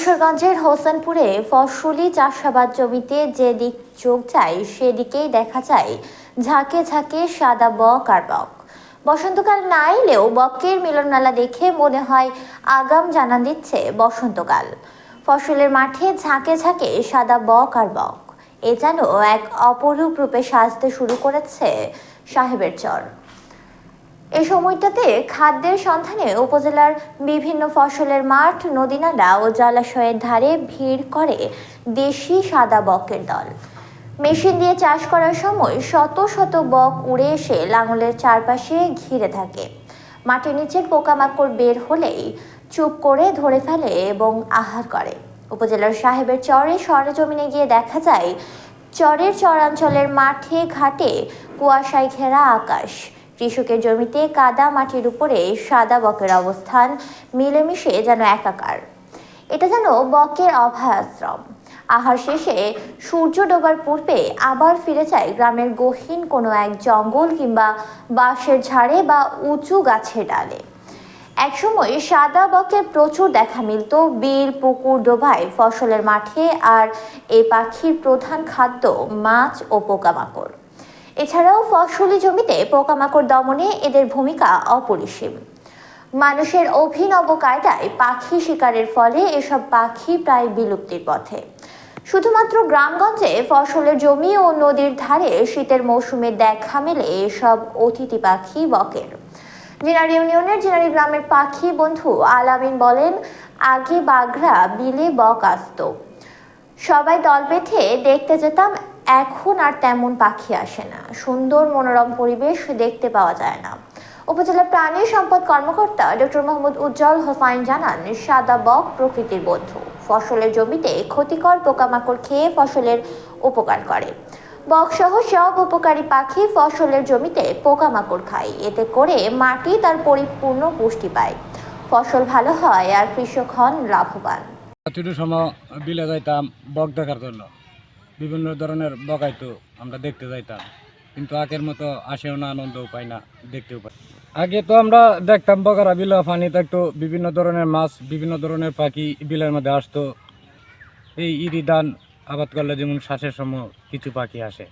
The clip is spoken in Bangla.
কিশোরগঞ্জের হোসেনপুরে ফসলি চাষাবাদ জমিতে যে দিক চোখ যায়, সেদিকেই দেখা যায় ঝাঁকে ঝাঁকে সাদা বক আর বক। বসন্তকাল না এলেও বকের মিলনমেলা দেখে মনে হয় আগাম জানান দিচ্ছে বসন্তকাল। ফসলের মাঠে ঝাঁকে ঝাঁকে সাদা বক আর বক। এ যেন এক অপরূপ রূপে সাজতে শুরু করেছে সাহেবের চর। এই সময়টাতে খাদ্যের সন্ধানে উপজেলার বিভিন্ন ফসলের মাঠ, নদীনালা ও জলাশয়ের ধারে ভিড় করে দেশি সাদা বকের দল। মেশিন দিয়ে চাষ করার সময় শত শত বক উড়ে এসে লাঙলের চারপাশে ঘিরে থাকে। মাটির নিচের পোকামাকড় বের হলেই চুপ করে ধরে ফেলে এবং আহার করে। উপজেলার সাহেবের চরে সরেজমিনে গিয়ে দেখা যায়, চরের চরাঞ্চলের মাঠে ঘাটে কুয়াশায় ঘেরা আকাশ। কৃষকের জমিতে কাদা মাটির উপরে সাদা বকের অবস্থান, মিলেমিশে যেন একাকার। এটা যেন বকের অভয়াশ্রম। আহার শেষে সূর্য ডোবার পূর্বে আবার ফিরে যায় গ্রামের গহীন কোনো এক জঙ্গল কিংবা বাঁশের ঝাড়ে বা উঁচু গাছের ডালে। একসময় সাদা বকের প্রচুর দেখা মিলত বিল, পুকুর ডোবায় ফসলের মাঠে, আর এই পাখির প্রধান খাদ্য মাছ ও পোকামাকড়। এছাড়াও ফসলি জমিতে পোকামাকড় দমনে এদের ভূমিকা অপরিসীম। মানুষের অভিনব কায়দায় পাখি শিকারের ফলে এসব পাখি প্রায় বিলুপ্তির পথে। শুধুমাত্র গ্রামগঞ্জে ফসলের জমি ও নদীর ধারে শীতের মৌসুমে দেখা মেলে এসব অতিথি পাখি বকের। জিনারি ইউনিয়নের জিনারি গ্রামের পাখি বন্ধু আলামিন বলেন, আগে বাঘরা বিলে বক আসতো। সবাই দল বেঁধে দেখতে যেতাম এখন আর তেমন পাখি আসে না। সুন্দর মনোরম পরিবেশ দেখতে পাওয়া যায় না। উপজেলা প্রাণী সম্পদ কর্মকর্তা ডক্টর মোহাম্মদ উজ্জ্বল হোসাইন জানান, সাদা বক প্রকৃতির বন্ধু। ফসলের জমিতে ক্ষতিকর পোকামাকড় খেয়ে ফসলের উপকার করে। বক সহ সব উপকারী পাখি ফসলের জমিতে পোকামাকড় খায়। এতে করে মাটি তার পরিপূর্ণ পুষ্টি পায়। ফসল ভালো হয় আর কৃষক হন লাভবান। বিলে যাইতাম, বক দেখার জন্য। বিভিন্ন ধরনের বগাইতো আমরা দেখতে যাইতাম। কিন্তু আগের মতো আসেও না, আনন্দও পাই না, দেখতেও পাই আগে তো আমরা দেখতাম বকারা বিলা পানি থাকতো, বিভিন্ন ধরনের মাছ, বিভিন্ন ধরনের পাখি বিলের মধ্যে আসতো। এই ইরি ধান আবাদ করলে যেমন শ্বাসের সময় কিছু পাখি আসে।